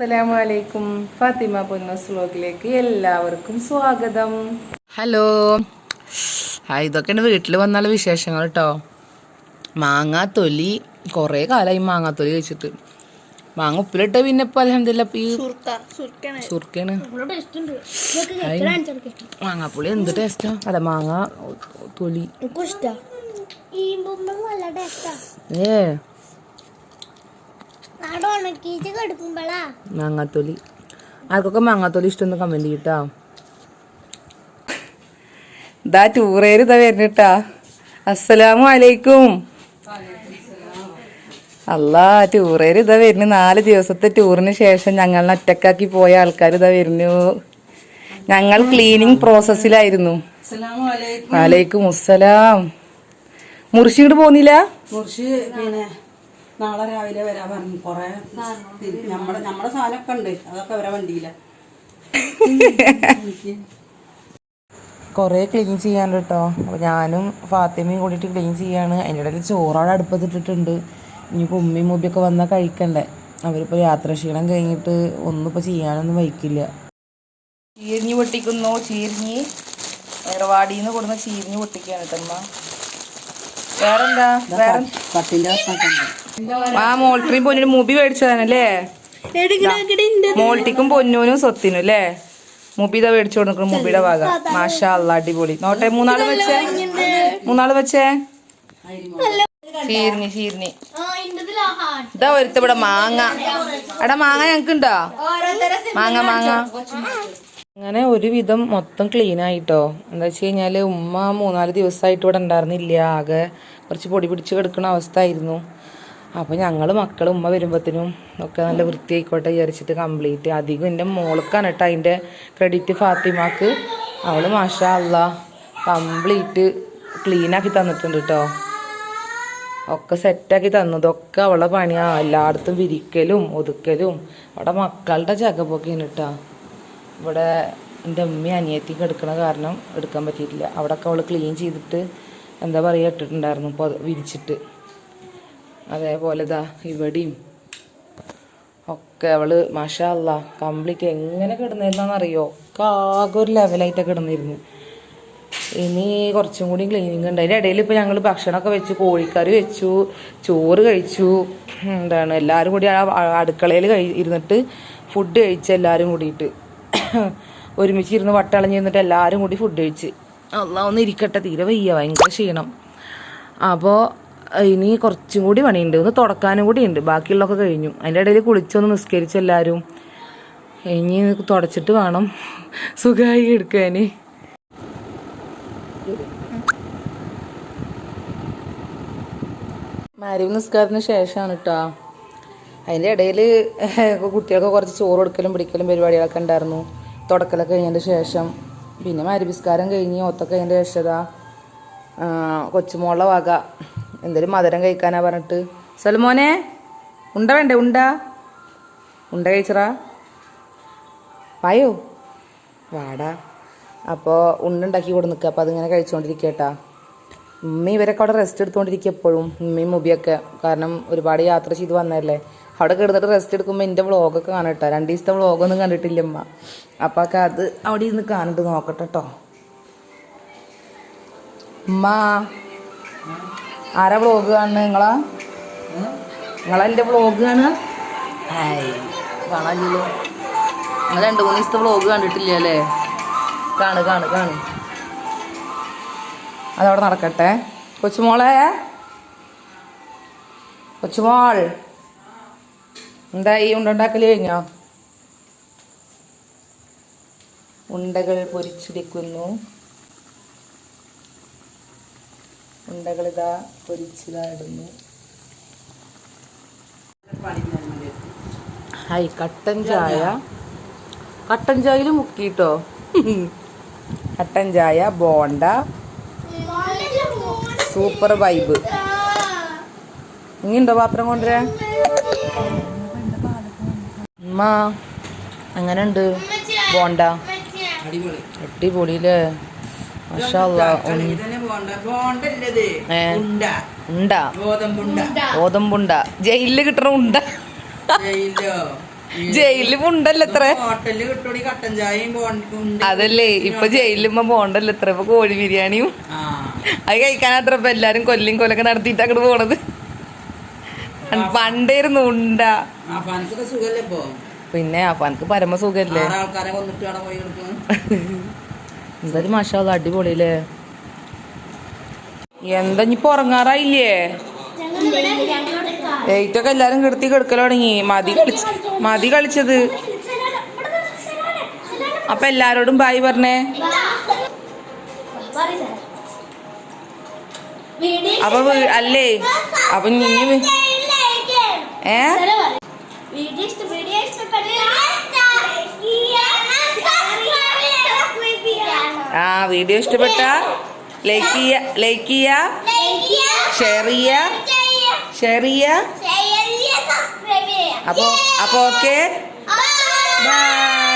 അസ്സലാമു അലൈക്കും ഫാത്തിമ പൊന്നോസ് വ്ലോഗിലേക്ക് എല്ലാവർക്കും സ്വാഗതം. ഹലോ. ഹായ് ഇതൊക്കെയാണ് വീട്ടിൽ വന്നുള്ള വിശേഷങ്ങൾ കേട്ടോ മാങ്ങാത്തൊലി കുറേ കാലമായി മാങ്ങാത്തൊലി കഴിച്ചിട്ട്. മാങ്ങ ഉപ്പിലിട്ട് പിന്നെ ഇപ്പം അലഹമില്ല ഈ സുർക്കാണ് മാങ്ങാപ്പുളി എന്ത് ടേസ്റ്റാ അല്ല മാങ്ങ തൊലി. ഏ. മാങ്ങാത്തൊലി. ആർക്കൊക്കെ മാങ്ങാത്തൊലി ഇഷ്ടം കമന്റ് ചെയ്യട്ടാ ഇതാ ടൂറേര് ഇതാ വരുന്നിട്ടാ അസ്സലാമു അലൈക്കും. അല്ലാ ടൂറേര് ഇതാ വരുന്നു നാല് ദിവസത്തെ ടൂറിന് ശേഷം ഞങ്ങൾ ഒറ്റക്കാക്കി പോയ ആൾക്കാർ ഇതാ വരുന്നു. ഞങ്ങൾ ക്ലീനിങ് പ്രോസസ്സിലായിരുന്നു വലൈക്കും അസ്സലാം. മുറിശിങ്ങോട്ട് പോന്നില്ല? മുറിച്ച് പിന്നെ നാളെ രാവിലെ വരാൻ പറഞ്ഞു. കൊറേ നമ്മുടെ നമ്മടെ സാധനമൊക്കെ ഉണ്ട്. അതൊക്കെ അവരെ വണ്ടിയില. കുറേ ക്ലീൻ ചെയ്യാൻ കേട്ടോ അപ്പോൾ ഞാനും ഫാത്തിമയും കൂടിയിട്ട് ക്ലീൻ ചെയ്യാണ്. അതിന്റെ ഇടയിൽ ചോറോടെ അടുപ്പത്തിട്ടിട്ടുണ്ട്. ഇനിയിപ്പോൾ ഉമ്മയും മൂബിയൊക്കെ വന്നാൽ കഴിക്കണ്ടേ. അവരിപ്പോൾ യാത്ര ക്ഷീണം കഴിഞ്ഞിട്ട് ഒന്നും ഇപ്പോൾ ചെയ്യാനൊന്നും വഹിക്കില്ല ചീരിഞ്ഞ് പൊട്ടിക്കുന്നു. ചീരിഞ്ഞ് വേറെവാടിയിൽ നിന്ന് കൊടുന്ന് ചീരിഞ്ഞ് പൊട്ടിക്കുകയാണ് കേട്ടോ അമ്മ വേറെന്താ? വേറെ പത്തിന്റെ ആ മോൾട്ടിയും പൊന്നിനും മുബി മേടിച്ചതാണല്ലേ? മോൾട്ടിക്കും പൊന്നൂനും സ്വത്തിനും അല്ലേ? മുബിത മേടിച്ചു കൊടുക്കണം മുബിയുടെ ഭാഗം. മാഷാ അല്ല അടിപൊളി. നോട്ടെ മൂന്നാൾ വെച്ചേ? മൂന്നാൾ വെച്ചേ? ശീർണി ശീർണി ഇതാ ഒരുത്ത ഇവിടെ മാങ്ങ. എടാ മാങ്ങ ഞങ്ങക്ക് ഉണ്ടോ മാങ്ങ മാങ്ങ. അങ്ങനെ ഒരുവിധം മൊത്തം ക്ലീൻ ആയിട്ടോ. എന്താ വെച്ച് കഴിഞ്ഞാൽ ഉമ്മ മൂന്നാൽ ദിവസമായിട്ട് ഇവിടെ ഉണ്ടായിരുന്നില്ല. ആകെ കുറച്ച് പൊടി പിടിച്ച് കിടക്കുന്ന അവസ്ഥ ആയിരുന്നു. അപ്പോൾ ഞങ്ങൾ മക്കൾ ഉമ്മ വരുമ്പോഴത്തേനും ഒക്കെ നല്ല വൃത്തിയായിക്കോട്ടെ വിചാരിച്ചിട്ട് കംപ്ലീറ്റ് അധികം എന്റെ മോൾക്കാണ് കേട്ടോ അതിന്റെ ക്രെഡിറ്റ് ഫാത്തിമാക്ക്. അവൾ മാഷ അല്ല കംപ്ലീറ്റ് ക്ലീനാക്കി തന്നിട്ടുണ്ട് കേട്ടോ ഒക്കെ സെറ്റാക്കി തന്നതൊക്കെ അവളെ പണിയാ. എല്ലായിടത്തും വിരിക്കലും ഒതുക്കലും. അവിടെ മക്കളുടെ ജഗപ്പൊക്കെയാണ് കേട്ടോ ഇവിടെ എന്റെ അമ്മയും അനിയത്തിക്ക് എടുക്കണ കാരണം എടുക്കാൻ പറ്റിയിട്ടില്ല. അവിടെയൊക്കെ അവൾ ക്ലീൻ ചെയ്തിട്ട് എന്താ പറയുക ഇട്ടിട്ടുണ്ടായിരുന്നു. ഇപ്പോൾ വിരിച്ചിട്ട്. അതേപോലെ ഇതാ ഇവിടെയും ഒക്കെ അവൾ മാഷാ അല്ല കംപ്ലീറ്റ് എങ്ങനെ കിടന്നിരുന്നറിയോ ഒക്കെ ആകെ ഒരു ലെവലായിട്ട് കിടന്നിരുന്നു. ഇനി കുറച്ചും കൂടി ക്ലീനിങ് ഉണ്ട്. അതിന്റെ ഇടയിൽ ഇപ്പോൾ ഞങ്ങൾ ഭക്ഷണമൊക്കെ വെച്ചു കോഴിക്കറി വെച്ചു ചോറ് കഴിച്ചു. എന്താണ് എല്ലാവരും കൂടി അടുക്കളയിൽ കഴി ഇരുന്നിട്ട് ഫുഡ് കഴിച്ചു എല്ലാവരും കൂടിയിട്ട്. ഒരുമിച്ച് ഇരുന്ന് വട്ടളഞ്ഞ് ഇരുന്നിട്ട് എല്ലാവരും കൂടി ഫുഡ് കഴിച്ച്. അല്ല ഒന്ന് ഇരിക്കട്ടെ തീരെ വയ്യ ഭയങ്കര ക്ഷീണം. അപ്പോൾ ഇനി കുറച്ചും കൂടി പണിയുണ്ട്. ഒന്ന് തുടക്കാനും കൂടി ഉണ്ട്. ബാക്കിയുള്ളതൊക്കെ കഴിഞ്ഞു. അതിന്റെ ഇടയിൽ കുളിച്ചൊന്ന് നിസ്കരിച്ച് എല്ലാവരും ഇനി തുടച്ചിട്ട് വേണം സുഖമായി എടുക്കാൻ മാരിവ് നിസ്കാരത്തിന് ശേഷമാണ് കേട്ടോ അതിന്റെ ഇടയിൽ കുട്ടികൾക്ക് കുറച്ച് ചോറ് കൊടുക്കലും പിടിക്കലും പരിപാടികളൊക്കെ ഉണ്ടായിരുന്നു. തുടക്കലൊക്കെ കഴിഞ്ഞതിന്റെ ശേഷം. പിന്നെ മാരിവിസ്കാരം കഴിഞ്ഞ് ഒത്തൊക്കെ അതിന്റെ ശേഷതാ കൊച്ചുമോളുടെ വക എന്തെങ്കിലും മധുരം കഴിക്കാനാ പറഞ്ഞിട്ട്. സൽമോനെ ഉണ്ട വേണ്ടേ ഉണ്ട? ഉണ്ട കഴിച്ചറാ വായോ വാടാ. അപ്പോൾ ഉണ്ടുണ്ടാക്കി കൂടെ നിൽക്കുക അപ്പോൾ അതിങ്ങനെ കഴിച്ചുകൊണ്ടിരിക്കട്ടാ ഉമ്മ ഇവരൊക്കെ അവിടെ റെസ്റ്റ് എടുത്തുകൊണ്ടിരിക്കുക എപ്പോഴും. ഉമ്മയും മുബിയൊക്കെ. കാരണം ഒരുപാട് യാത്ര ചെയ്ത് വന്നതല്ലേ. അവിടെ കിടന്നിട്ട് റെസ്റ്റ് എടുക്കുമ്പോൾ എന്റെ വ്ളോഗൊക്കെ കാണട്ടോ. രണ്ട് ദിവസത്തെ വ്ളോഗൊന്നും കണ്ടിട്ടില്ല ഉമ്മ. അപ്പോൾ ഒക്കെ അത് അവിടെ ഇരുന്ന് കാണിട്ട് നോക്കട്ടെ കേട്ടോ ഉമ്മ. ആരാ വ്ളോഗ് കാണുന്നത് നിങ്ങളാ? നിങ്ങളെ എന്റെ വ്ളോഗ് കാണുക? കാണാനില്ലല്ലോ. നിങ്ങൾ രണ്ട് മൂന്ന് ദിവസത്തെ വ്ളോഗ് കണ്ടിട്ടില്ല അല്ലേ? കാണു കാണു കാണു. അതവിടെ നടക്കട്ടെ. കൊച്ചുമോളെ. കൊച്ചുമോൾ. എന്താ ഈ ഉണ്ടുണ്ടാക്കൽ കഴിഞ്ഞോ? ഉണ്ടകൾ പൊരിച്ചെടുക്കുന്നു. ഉണ്ടകൾ ഇതാ ഹൈ കട്ടൻ ചായ. കട്ടൻ ചായയിൽ മുക്കിട്ടോ? കട്ടൻ ചായ ബോണ്ട. Super vibe. ഇനിയുണ്ടോ പാത്രം കൊണ്ടുവരാൻ? ഉമ്മ അങ്ങനെ ഉണ്ട് ബോണ്ട? അടിപൊളി. അടിപൊളിയില്ലേ? ഗോതമ്പുണ്ട ജയിലിൽ കിട്ടണ ഉണ്ട. ജയിലോ ജയിലിൽ ഉണ്ടല്ലോ എത്ര ഹോട്ടലിൽ കിട്ടൂടി കട്ടൻ ചായയും ബോണ്ടും അതല്ലേ ഇപ്പൊ ജയിലിലുമ്പോ പോണ്ടല്ലോ എത്ര ഇപ്പൊ കോഴി ബിരിയാണിയും ആ. അത് കഴിക്കാനത്ര ഇപ്പൊ എല്ലാരും കൊല്ലം കൊലൊക്കെ നടത്തിട്ട് അങ്ങോട്ട് പോണത്. പണ്ടായിരുന്നു ഉണ്ട. സുഖല്ലേ പിന്നെ അപ്പൊ എനിക്ക് പരമസുഖല്ലേ? ആൾക്കാരെ കൊന്നിട്ട് പോയി കിടക്കുന്നു എന്തായാലും മാഷാള്ള അടിപൊളിയല്ലേ? എന്താ ഇനി ഉറങ്ങാറായില്ലേ? ഏറ്റൊക്കെ എല്ലാരും കിടത്തി കിടക്കൽ തുടങ്ങി. മതി കളിച്ച് മതി കളിച്ചത്. അപ്പൊ എല്ലാരോടും ബായി പറഞ്ഞേ. അപ്പൊ അല്ലേ? അപ്പൊ ഇനി ഏ? ആ വീഡിയോ ഇഷ്ടപ്പെട്ട ലൈക്ക് ചെയ്യുക ലൈക്ക് ചെയ്യുക ഷെയർ ചെയ്യുക ഷെയർ ചെയ്യുക അപ്പോൾ അപ്പോൾ ഓക്കെ ബൈ